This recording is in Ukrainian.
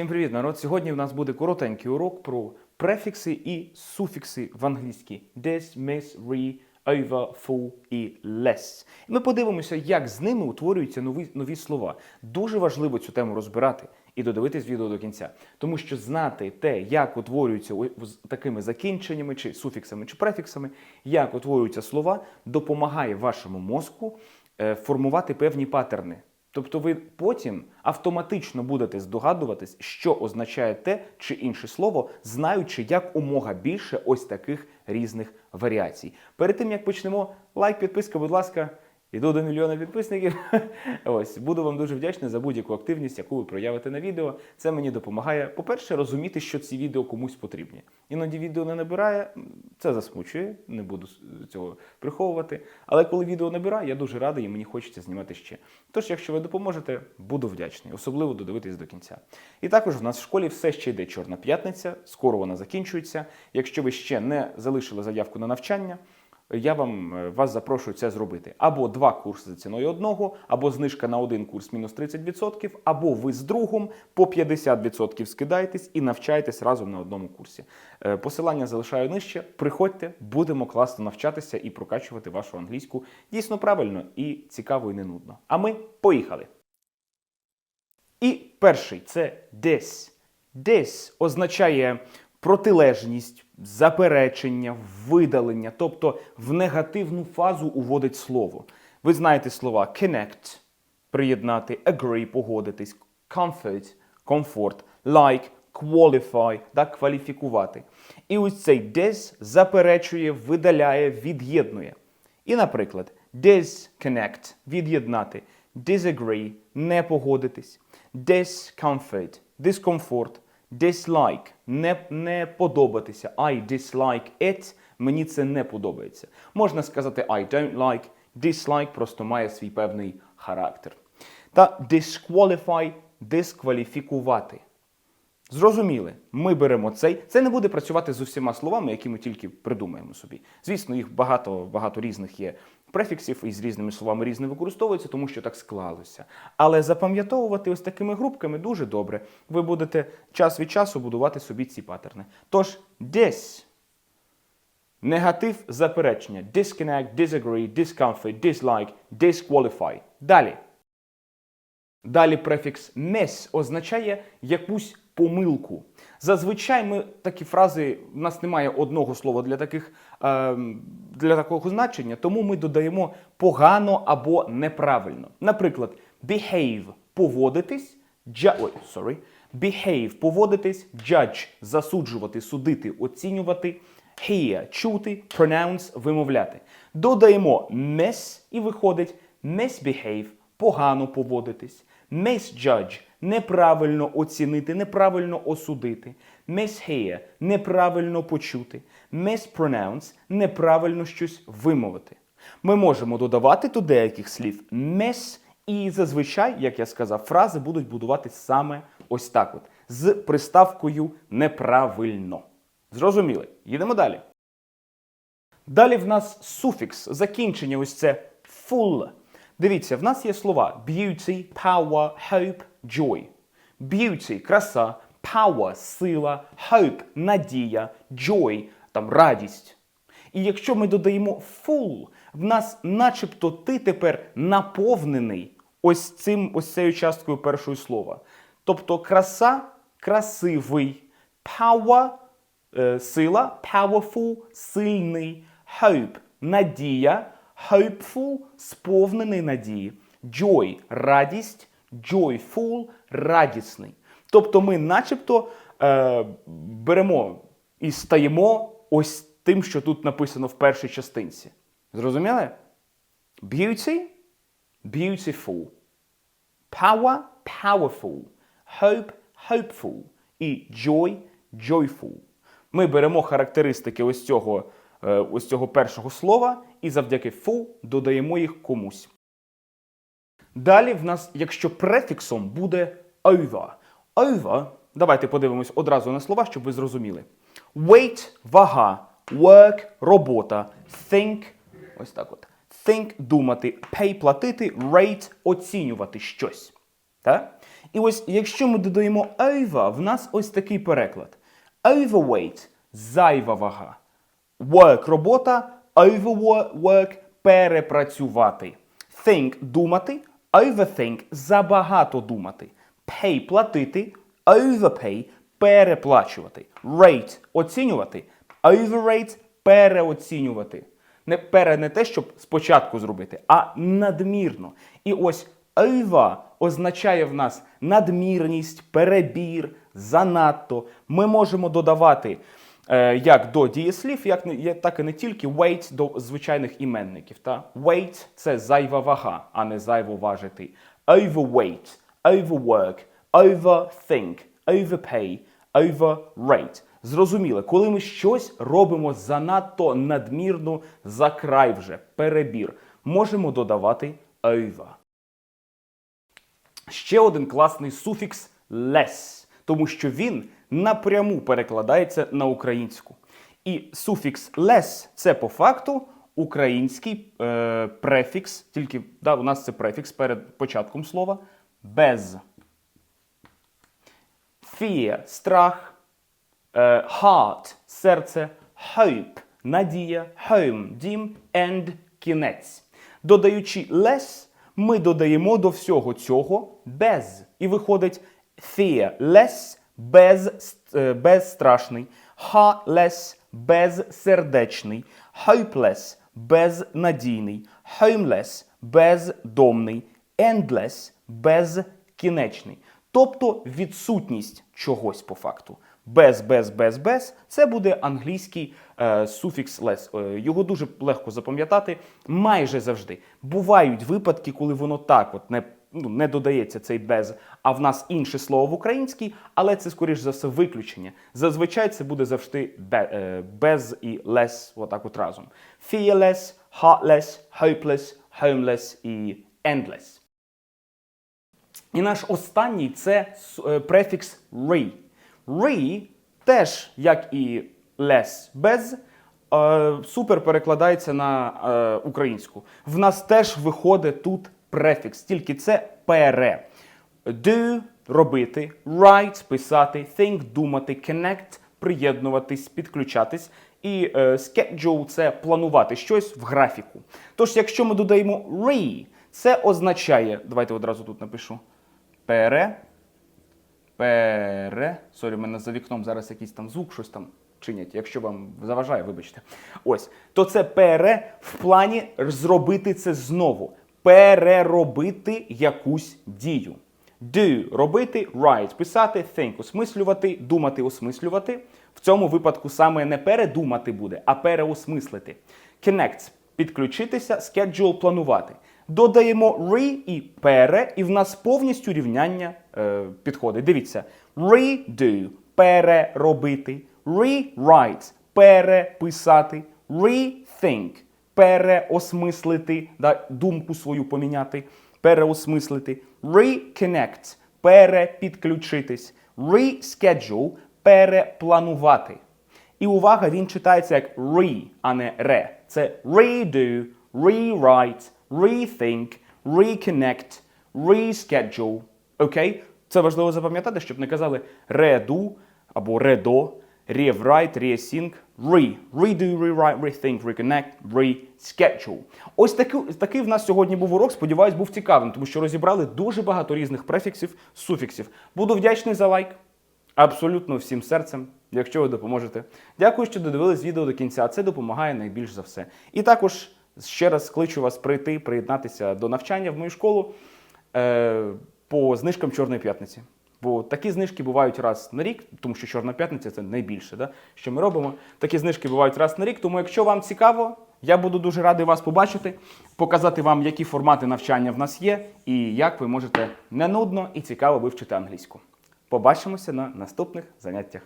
Всім привіт, народ! Сьогодні в нас буде коротенький урок про префікси і суфікси в англійській des, miss, re, over, full і less. Ми подивимося, як з ними утворюються нові, нові слова. Дуже важливо цю тему розбирати і додивитись відео до кінця. Тому що знати те, як утворюються такими закінченнями, чи суфіксами, чи префіксами, як утворюються слова, допомагає вашому мозку е, формувати певні паттерни. Тобто ви потім автоматично будете здогадуватись, що означає те чи інше слово, знаючи як умога більше ось таких різних варіацій. Перед тим як почнемо, лайк, підписка, будь ласка. Іду до мільйона підписників. Ось буду вам дуже вдячний за будь-яку активність, яку ви проявите на відео. Це мені допомагає, по-перше, розуміти, що ці відео комусь потрібні. Іноді відео не набирає, це засмучує, не буду цього приховувати. Але коли відео набирає, я дуже радий і мені хочеться знімати ще. Тож, якщо ви допоможете, буду вдячний, особливо додивитись до кінця. І також в нас в школі все ще йде Чорна п'ятниця, скоро вона закінчується. Якщо ви ще не залишили заявку на навчання, я вам е, вас запрошую це зробити. Або два курси за ціною одного, або знижка на один курс мінус 30%, або ви з другом по 50% скидаєтесь і навчаєтесь разом на одному курсі. Е, Посилання залишаю нижче. Приходьте, будемо класно навчатися і прокачувати вашу англійську дійсно правильно і цікаво і не нудно. А ми поїхали. І перший це десь. Десь означає протилежність, заперечення, видалення, тобто в негативну фазу уводить слово. Ви знаєте слова connect приєднати, agree погодитись, comfort комфорт, like qualify да, кваліфікувати. І ось цей des заперечує, видаляє, від'єднує. І, наприклад, disconnect – від'єднати, disagree – не погодитись, discomfort – дискомфорт, dislike – не, не подобатися, I dislike it – мені це не подобається. Можна сказати I don't like, dislike просто має свій певний характер. Та disqualify – дискваліфікувати. Зрозуміли, ми беремо цей. Це не буде працювати з усіма словами, які ми тільки придумаємо собі. Звісно, їх багато, багато різних є префіксів і з різними словами різне використовується, тому що так склалося. Але запам'ятовувати ось такими групками дуже добре. Ви будете час від часу будувати собі ці паттерни. Тож, десь негатив заперечення. Disconnect, disagree, discomfort, dislike, disqualify. Далі. Далі префікс miss означає якусь помилку. Зазвичай ми такі фрази, в нас немає одного слова для таких ем, для такого значення, тому ми додаємо погано або неправильно. Наприклад, behave поводитись, ju- ой, sorry, behave поводитись, judge засуджувати, судити, оцінювати, hear чути, pronounce вимовляти. Додаємо miss і виходить misbehave погано поводитись, misjudge – неправильно оцінити, неправильно осудити, mishear – неправильно почути, mispronounce – неправильно щось вимовити. Ми можемо додавати до деяких слів miss, і зазвичай, як я сказав, фрази будуть будуватись саме ось так от, з приставкою неправильно. Зрозуміли? Їдемо далі. Далі в нас суфікс, закінчення ось це full. Дивіться, в нас є слова beauty, power, hope, joy. Beauty – краса, power – сила, hope – надія, joy – там радість. І якщо ми додаємо full, в нас начебто ти тепер наповнений ось цим ось цією часткою першого слова. Тобто краса красивий, power е, сила, powerful сильний, hope надія, hopeful сповнений надії, joy радість, joyful радісний. Тобто ми начебто е, беремо і стаємо ось тим, що тут написано в першій частинці. Зрозуміли? Beauty beautiful. Power powerful. Hope hopeful. І joy joyful. Ми беремо характеристики ось цього, е, ось цього першого слова і завдяки full додаємо їх комусь. Далі в нас, якщо префіксом буде over. Over, давайте подивимось одразу на слова, щоб ви зрозуміли. Weight – вага, work – робота, think – ось так от. Think – думати, pay – платити, rate – оцінювати щось. Так? І ось якщо ми додаємо over, в нас ось такий переклад. Overweight – зайва вага. Work – робота, overwork – перепрацювати. Think – думати, overthink – забагато думати. Pay – платити, overpay – переплачувати. Rate – оцінювати, overrate – переоцінювати. Не пере не те, щоб спочатку зробити, а надмірно. І ось over означає в нас надмірність, перебір, занадто. Ми можемо додавати як до дієслів, як не так і не тільки weight до звичайних іменників. Та? Weight – це зайва вага, а не зайво важити. Overweight, overwork, overthink, overpay, overrate. Зрозуміло, коли ми щось робимо занадто надмірно за край вже, перебір, можемо додавати over. Ще один класний суфікс less, тому що він напряму перекладається на українську. І суфікс less – це по факту український е, префікс, тільки да, у нас це префікс перед початком слова, без. Fear – страх, е, heart – серце, hope – надія, home – дім, end – кінець. Додаючи less, ми додаємо до всього цього без. І виходить fear less – без, безстрашний, heartless – безсердечний, hopeless – безнадійний, homeless – бездомний, endless – безкінечний. Тобто відсутність чогось по факту. Без, без, без, без це буде англійський е, суфікс less. Е, його дуже легко запам'ятати майже завжди. Бувають випадки, коли воно так от не, ну, не додається цей без, а в нас інше слово в українській, але це, скоріш за все, виключення. Зазвичай це буде завжди е, без і less, отак от разом. Fearless, heartless, hopeless, homeless і endless. І наш останній це е, префікс re. Re теж, як і less без, е, супер перекладається на е, українську. В нас теж виходить тут префікс, тільки це пере. Do робити, write писати, think думати, connect приєднуватись, підключатись. І е, schedule – це планувати щось в графіку. Тож, якщо ми додаємо re, це означає, давайте одразу тут напишу. Пере. Пере. Сорі, в мене за вікном зараз якийсь там звук, щось там чинять. Якщо вам заважає, вибачте. Ось. То це пере в плані зробити це знову. Переробити якусь дію. Do робити, write писати, think осмислювати, думати, осмислювати. В цьому випадку саме не передумати буде, а переосмислити. Connect підключитися, schedule планувати. Додаємо re і пере, і в нас повністю рівняння е, підходить. Дивіться: redo переробити, rewrite переписати, rethink переосмислити, да, думку свою поміняти, переосмислити, reconnect перепідключитись, reschedule перепланувати. І увага, він читається як re, а не re. Це redo, rewrite, rethink, reconnect, reschedule. Окей? Це важливо запам'ятати, щоб не казали redo або redo, rewrite, reasync, re. Redo, rewrite, rethink, reconnect, reschedule. Ось такий, такий в нас сьогодні був урок. Сподіваюсь, був цікавим, тому що розібрали дуже багато різних префіксів, суфіксів. Буду вдячний за лайк. Абсолютно всім серцем, якщо ви допоможете. Дякую, що додивились відео до кінця. Це допомагає найбільш за все. І також ще раз кличу вас прийти, приєднатися до навчання в мою школу е, по знижкам Чорної п'ятниці. Бо такі знижки бувають раз на рік, тому що Чорна п'ятниця це найбільше, да, що ми робимо. Такі знижки бувають раз на рік. Тому, якщо вам цікаво, я буду дуже радий вас побачити, показати вам, які формати навчання в нас є, і як ви можете не нудно і цікаво вивчити англійську. Побачимося на наступних заняттях.